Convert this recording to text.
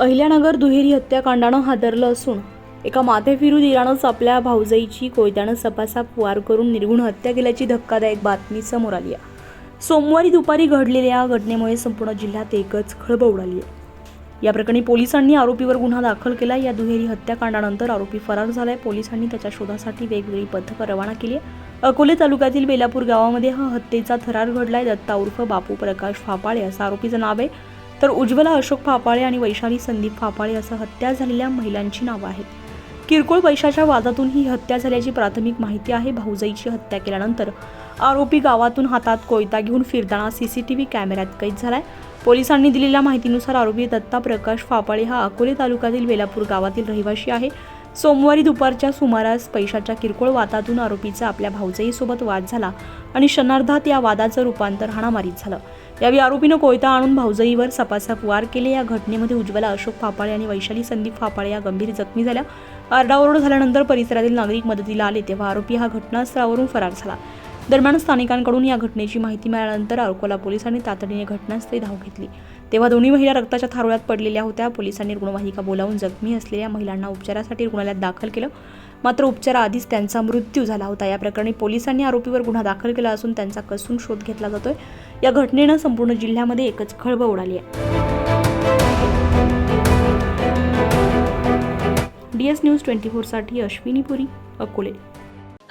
अहिल्यानगर दुहेरी हत्याकांडानं हादरलं असून एका माथेफिरू दिरानंच आपल्या भाऊजाईची कोयत्यानं सपासाप वार करून निर्गुण हत्या केल्याची धक्कादायक बातमी समोर आली आहे. सोमवारी दुपारी घडलेल्या या घटनेमुळे संपूर्ण जिल्ह्यात एकच खळबळ उडाली आहे. या प्रकरणी पोलिसांनी आरोपीवर गुन्हा दाखल केला या दुहेरी हत्याकांडानंतर आरोपी फरार झालाय. पोलिसांनी त्याच्या शोधासाठी वेगवेगळी पथकं रवाना केली अकोले तालुक्यातील बेलापूर गावामध्ये हा हत्येचा थरार घडलाय. दत्ता उर्फ बापू प्रकाश फापाळे असं आरोपीचं नाव आहे. तर उज्ज्वला अशोक फापाळे आणि वैशाली संदीप फापाळे असं हत्या झालेल्या महिलांची नावं आहेत. किरकोळ पैशाच्या वादातून ही हत्या झाल्याची प्राथमिक माहिती आहे. भाऊजाईची हत्या केल्यानंतर आरोपी गावातून हातात कोयता घेऊन फिरताना सी सी टी व्ही कॅमेऱ्यात कैद झालाय. पोलिसांनी दिलेल्या माहितीनुसार आरोपी दत्ता प्रकाश फापाळे हा अकोले तालुक्यातील वेलापूर गावातील रहिवाशी आहे. सोमवारी दुपारच्या सुमारास पैशाच्या किरकोळ वादातून आरोपीचा आपल्या भाऊजाईसोबत वाद झाला आणि क्षणार्धात या वादाचं रूपांतर हाणामारीत झालं. यावेळी आरोपीनं कोयता आणून भाऊजाईवर सपासप वार केले. या घटनेमध्ये उज्ज्वला अशोक फापाळे आणि वैशाली संदीप फापाळे या गंभीर जखमी झाल्या. आरडाओरड झाल्यानंतर परिसरातील नागरिक मदतीला आले तेव्हा आरोपी हा घटनास्थळावरून फरार झाला. दरम्यान स्थानिकांकडून या घटनेची माहिती मिळाल्यानंतर अकोला पोलिसांनी तातडीने घटनास्थळी धाव घेतली. तेव्हा दोन्ही महिला रक्ताच्या थारोळ्यात पडलेल्या होत्या. पोलिसांनी रुग्णवाहिका बोलावून जखमी असलेल्या महिलांना उपचारासाठी रुग्णालयात दाखल केलं. मात्र उपचाराआधीच त्यांचा मृत्यू झाला होता. या प्रकरणी पोलिसांनी आरोपीवर गुन्हा दाखल केला असून त्यांचा कसून शोध घेतला जातोय. या घटनेनं संपूर्ण जिल्ह्यामध्ये एकच खळबळ उडाली आहे. डी एस न्यूज ट्वेंटी फोरसाठी अश्विनी पुरी अकोले.